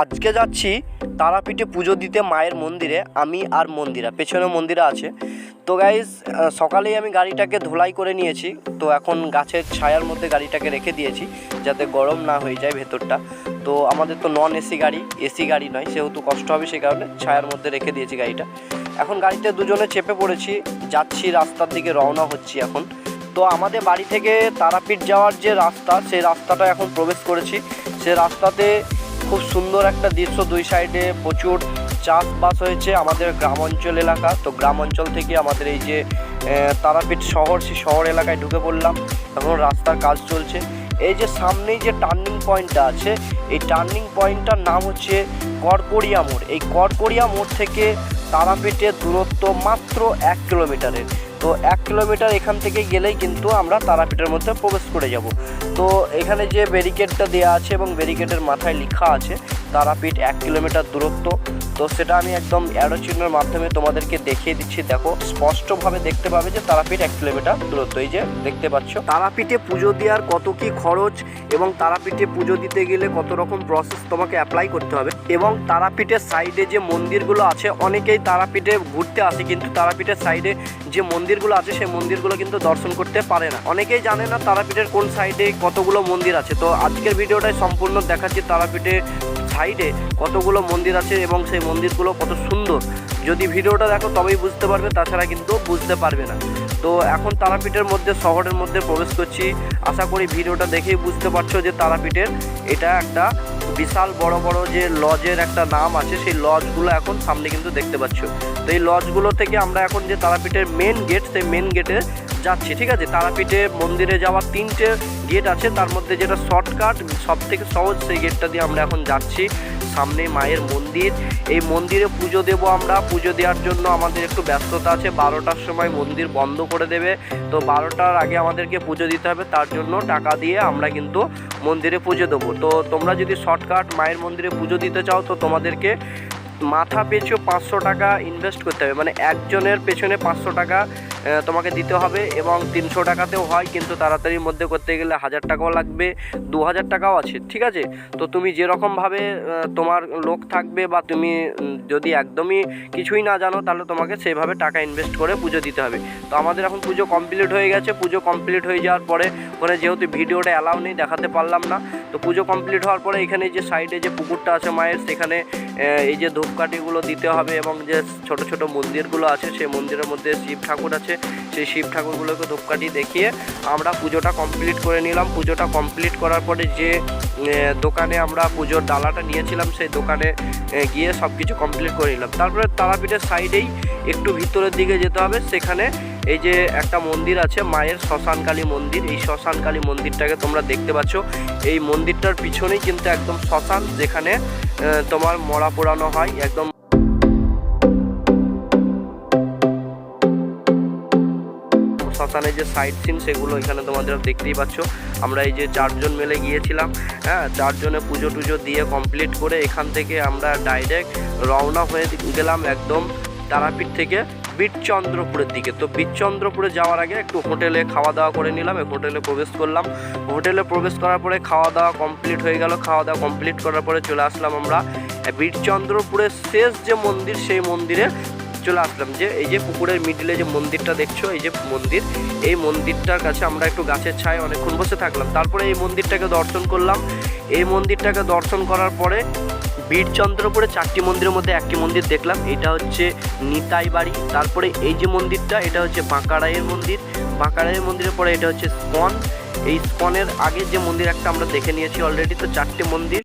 আজকে যাচ্ছি তারাপীঠে পুজো দিতে মায়ের মন্দিরে, আমি আর মন্দিরা, পেছনে মন্দিরা আছে। তো গাইজ সকালেই আমি গাড়িটাকে ধোলাই করে নিয়েছি। তো এখন গাছের ছায়ার মধ্যে গাড়িটাকে রেখে দিয়েছি, যাতে গরম না হয়ে যায় ভেতরটা। তো আমাদের তো নন এসি গাড়ি এসি গাড়ি নয়, সেহেতু কষ্ট হবে সেই কারণে ছায়ার মধ্যে রেখে দিয়েছি গাড়িটা। এখন গাড়িতে দুজনে চেপে পড়েছি, যাচ্ছি রাস্তার দিকে, রওনা হচ্ছি এখন। তো আমাদের বাড়ি থেকে তারাপীঠ যাওয়ার যে রাস্তা, সেই রাস্তাটা এখন প্রবেশ করেছি। সে রাস্তাতে খুব সুন্দর একটা দৃশ্য দুই সাইডে প্রচুর চাষবাস হয়েছে আমাদের গ্রাম অঞ্চল এলাকা। তো গ্রাম অঞ্চল থেকে আমাদের এই যে তারাপীঠ শহর, সেই শহর এলাকায় ঢুকে পড়লাম। এখন রাস্তার কাজ চলছে। এই যে সামনেই যে টার্নিং পয়েন্টটা আছে, এই টার্নিং পয়েন্টটার নাম হচ্ছে কড়কড়িয়া মোড়। এই কড়কড়িয়া মোড় থেকে তারাপীঠের দূরত্ব মাত্র এক কিলোমিটারের। তো এক কিলোমিটার এখান থেকে গেলেই কিন্তু আমরা তারাপীঠের মধ্যে প্রবেশ করে যাব। তো এখানে যে ব্যারিকেডটা দেওয়া আছে এবং ব্যারিকেডের মাথায় লেখা আছে তারাপীঠ এক কিলোমিটার দূরত্ব। তো সেটা আমি একদম অ্যারো চিহ্নের মাধ্যমে তোমাদেরকে দেখিয়ে দিচ্ছি। দেখো, স্পষ্টভাবে দেখতে পাবে যে তারাপীঠ এক কিলোমিটার দূরত্ব। এই যে দেখতে পাচ্ছ, তারাপীঠে পুজো দেওয়ার কত কি খরচ এবং তারাপীঠে পুজো দিতে গেলে কত রকম প্রসেস তোমাকে অ্যাপ্লাই করতে হবে। এবং তারাপীঠের সাইডে যে মন্দিরগুলো আছে, অনেকেই তারাপীঠে ঘুরতে আসে, কিন্তু তারাপীঠের সাইডে যে মন্দিরগুলো আছে, সেই মন্দিরগুলো কিন্তু দর্শন করতে পারে না। অনেকেই জানে না তারাপীঠের কোন সাইডে কতগুলো মন্দির আছে। তো আজকের ভিডিওটাই সম্পূর্ণ দেখাচ্ছি তারাপীঠে সাইডে কতগুলো মন্দির আছে এবং সেই মন্দিরগুলো কত সুন্দর। যদি ভিডিওটা দেখো তবেই বুঝতে পারবে, তাছাড়া কিন্তু বুঝতে পারবে না। তো এখন তারাপীঠের মধ্যে, শহরের মধ্যে প্রবেশ করছি। আশা করি ভিডিওটা দেখেই বুঝতে পারছ যে তারাপীঠের এটা একটা বিশাল বড় বড় যে লজের একটা নাম আছে, সেই লজগুলো এখন সামনে কিন্তু দেখতে পাচ্ছ। তো এই লজগুলো থেকে আমরা এখন যে তারাপীঠের মেন গেট সেই মেন গেটে যাচ্ছি, ঠিক আছে? তারাপীঠে মন্দিরে যাওয়ার তিনটে গেট আছে, তার মধ্যে যেটা শর্টকাট সব থেকে সহজ সেই গেটটা দিয়ে আমরা এখন যাচ্ছি সামনে মায়ের মন্দির। এই মন্দিরে পুজো দেব আমরা, পুজো দেওয়ার জন্য আমাদের একটু ব্যস্ততা আছে, বারোটার সময় মন্দির বন্ধ করে দেবে, তো বারোটার আগে আমাদেরকে পুজো দিতে হবে, তার জন্য টাকা দিয়ে আমরা কিন্তু মন্দিরে পুজো দেবো। তো তোমরা যদি শর্টকাট মায়ের মন্দিরে পুজো দিতে চাও, তো তোমাদেরকে মাথা পিছু পাঁচশো টাকা ইনভেস্ট করতে হবে মানে একজনের পেছনে পাঁচশো টাকা তোমাকে দিতে হবে এবং তিনশো টাকাতেও হয়, কিন্তু তাড়াতাড়ির মধ্যে করতে গেলে হাজার টাকাও লাগবে, দু হাজার টাকাও আছে, ঠিক আছে? তো তুমি যেরকমভাবে তোমার লোক থাকবে বা তুমি যদি একদমই কিছুই না জানো, তাহলে তোমাকে সেভাবে টাকা ইনভেস্ট করে পুজো দিতে হবে। তো আমাদের এখন পুজো কমপ্লিট হয়ে গেছে, পুজো কমপ্লিট হয়ে যাওয়ার পরে, ওখানে যেহেতু ভিডিওটা অ্যালাউ নেই, দেখাতে পারলাম না, তো পুজো কমপ্লিট হওয়ার পরে এখানে যে সাইডে যে পুকুরটা আছে মায়ের, সেখানে এই যে ধূপকাঠিগুলো দিতে হবে এবং যে ছোট ছোট মন্দিরগুলো আছে, সেই মন্দিরের মধ্যে শিব ঠাকুর আছে সেই শিব ঠাকুরগুলোকে ধূপকাঠি দেখিয়ে আমরা পুজোটা কমপ্লিট করে নিলাম। পুজোটা কমপ্লিট করার পরে যে দোকানে আমরা পুজোর ডালাটা নিয়েছিলাম, সেই দোকানে গিয়ে সব কিছু কমপ্লিট করে নিলাম। তারপরে তারাপীঠের সাইডেই একটু ভিতরের দিকে যেতে হবে। সেখানে এই যে একটা মন্দির আছে, মায়ের শ্মশানকালী মন্দির। এই শ্মশানকালী মন্দিরটাকে তোমরা দেখতে পাচ্ছ। এই মন্দিরটার পিছনেই কিন্তু একদম শ্মশান, যেখানে তোমার মরা পোড়ানো হয়, একদম শ্মশানের যে সাইড সিন সেগুলো এখানে তোমাদের দেখতেই পাচ্ছ। আমরা এই যে চারজন মিলে গিয়েছিলাম হ্যাঁ চারজনে পুজো টুজো দিয়ে কমপ্লিট করে এখান থেকে আমরা ডাইরেক্ট রওনা হয়ে গেলাম একদম তারাপীঠ থেকে বীরচন্দ্রপুরের দিকে। তো বীরচন্দ্রপুরে যাওয়ার আগে একটু হোটেলে খাওয়া দাওয়া করে নিলাম হোটেলে প্রবেশ করলাম। হোটেলে প্রবেশ করার পরে খাওয়া দাওয়া কমপ্লিট হয়ে গেল। খাওয়া দাওয়া কমপ্লিট করার পরে চলে আসলাম আমরা বীরচন্দ্রপুরের শেষ যে মন্দির, সেই মন্দিরে চলে আসলাম যে এই যে পুকুরের মিডিলে যে মন্দিরটা দেখছ, এই যে মন্দির, এই মন্দিরটার কাছে আমরা একটু গাছের ছায় অনেকক্ষণ বসে থাকলাম। তারপরে এই মন্দিরটাকে দর্শন করলাম। এই মন্দিরটাকে দর্শন করার পরে বীরচন্দ্রপুরে চারটি মন্দিরের মধ্যে একটি মন্দির দেখলাম। এটা হচ্ছে নিতাই বাড়ি। তারপরে এই যে মন্দিরটা, এটা হচ্ছে বাঁকাড়াইয়ের মন্দির। বাঁকাড়াইয়ের মন্দিরের পরে এটা হচ্ছে স্পন। এই স্পনের আগে যে মন্দির একটা আমরা দেখে নিয়েছি অলরেডি তো চারটে মন্দির।